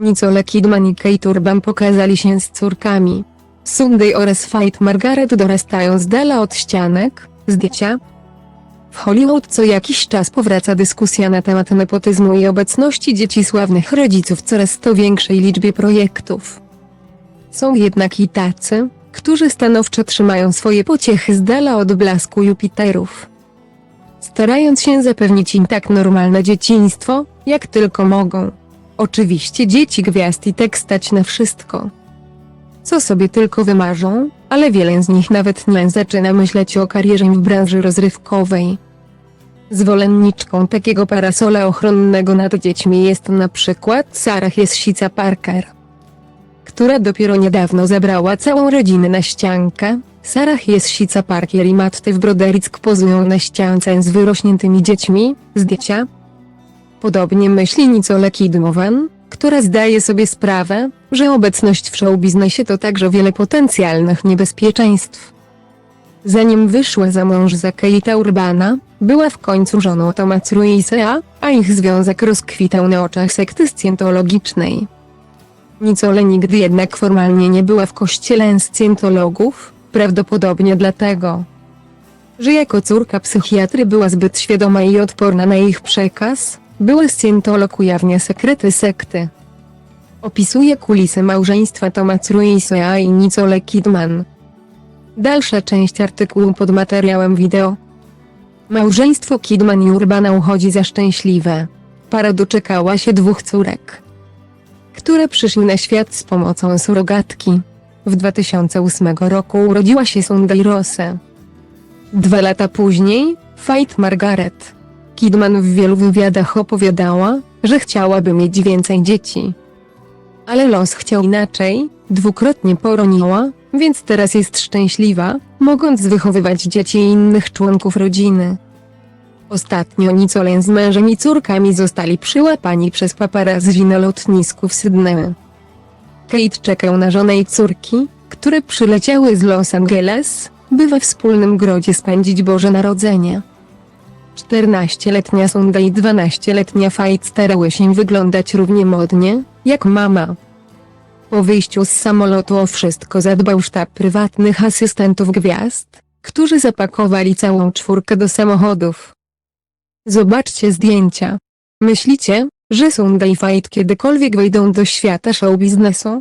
Nicole Kidman i Kate Urban pokazali się z córkami. Sunday oraz Fight Margaret dorastają z dala od ścianek, zdjęcia. W Hollywood co jakiś czas powraca dyskusja na temat nepotyzmu i obecności dzieci sławnych rodziców w coraz to większej liczbie projektów. Są jednak i tacy, którzy stanowczo trzymają swoje pociechy z dala od blasku Jupiterów. Starając się zapewnić im tak normalne dzieciństwo, jak tylko mogą. Oczywiście dzieci gwiazd i tak stać na wszystko. Co sobie tylko wymarzą, ale wiele z nich nawet nie zaczyna myśleć o karierze w branży rozrywkowej. Zwolenniczką takiego parasola ochronnego nad dziećmi jest na przykład Sarah Jessica Parker, która dopiero niedawno zabrała całą rodzinę na ściankę. Sarah Jessica Parker i Matty w Broderick pozują na ściance z wyrośniętymi dziećmi, zdjęcia. Podobnie myśli Nicole Kidman, która zdaje sobie sprawę, że obecność w showbiznesie to także wiele potencjalnych niebezpieczeństw. Zanim wyszła za mąż za Kate'a Urbana, była w końcu żoną Toma Cruise'a, a ich związek rozkwitał na oczach sekty scjentologicznej. Nicole nigdy jednak formalnie nie była w kościele scjentologów, prawdopodobnie dlatego, że jako córka psychiatry była zbyt świadoma i odporna na ich przekaz, były scjentolog ujawnia sekrety sekty. Opisuje kulisy małżeństwa Toma Cruise'a i Nicole Kidman. Dalsza część artykułu pod materiałem wideo. Małżeństwo Kidman i Urbana uchodzi za szczęśliwe. Para doczekała się dwóch córek, które przyszły na świat z pomocą surogatki. W 2008 roku urodziła się Sunday Rose. Dwa lata później, Fight Margaret. Kidman w wielu wywiadach opowiadała, że chciałaby mieć więcej dzieci. Ale los chciał inaczej, dwukrotnie poroniła, więc teraz jest szczęśliwa, mogąc wychowywać dzieci innych członków rodziny. Ostatnio Nicole z mężem i córkami zostali przyłapani przez paparazzi na lotnisku w Sydney. Kate czekał na żonę i córki, które przyleciały z Los Angeles, by we wspólnym grodzie spędzić Boże Narodzenie. 14-letnia Sunday i 12-letnia Fight starały się wyglądać równie modnie, jak mama. Po wyjściu z samolotu o wszystko zadbał sztab prywatnych asystentów gwiazd, którzy zapakowali całą czwórkę do samochodów. Zobaczcie zdjęcia. Myślicie, że Sunday i Fight kiedykolwiek wejdą do świata show biznesu?